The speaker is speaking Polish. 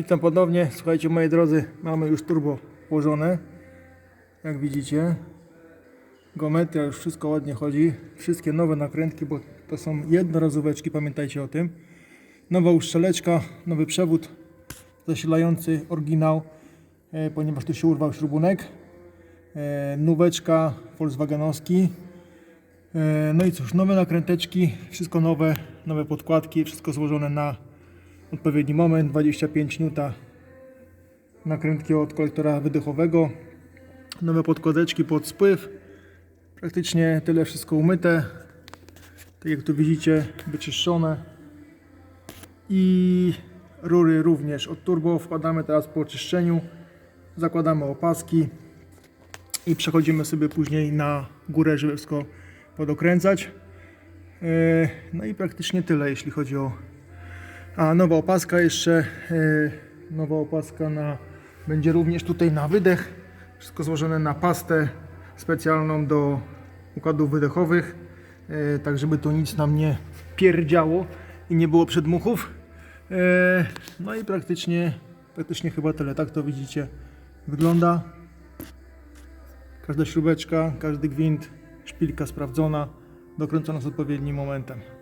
Witam ponownie. Słuchajcie, moi drodzy, mamy już turbo włożone. Jak widzicie, geometria już wszystko ładnie chodzi. Wszystkie nowe nakrętki, bo to są jednorazóweczki, pamiętajcie o tym. Nowa uszczeleczka, nowy przewód zasilający oryginał, e, ponieważ tu się urwał śrubunek. E, nóweczka Volkswagenowski. E, no i cóż, nowe nakręteczki, wszystko nowe, nowe podkładki, wszystko złożone na odpowiedni moment, 25 N nakrętki od kolektora wydechowego, nowe podkładeczki pod spływ, praktycznie tyle wszystko umyte, tak jak tu widzicie, wyczyszczone. I rury również od turbo, wkładamy teraz po oczyszczeniu, zakładamy opaski i przechodzimy sobie później na górę, żeby wszystko podokręcać. E, No i praktycznie tyle, jeśli chodzi o a nowa opaska jeszcze, e, nowa opaska na, będzie również tutaj na wydech. Wszystko złożone na pastę specjalną do układów wydechowych, e, tak żeby to nic nam nie pierdziało i nie było przedmuchów. E, no i praktycznie, praktycznie chyba tyle. Tak to widzicie wygląda. Każda śrubeczka, każdy gwint, szpilka sprawdzona, dokręcona z odpowiednim momentem.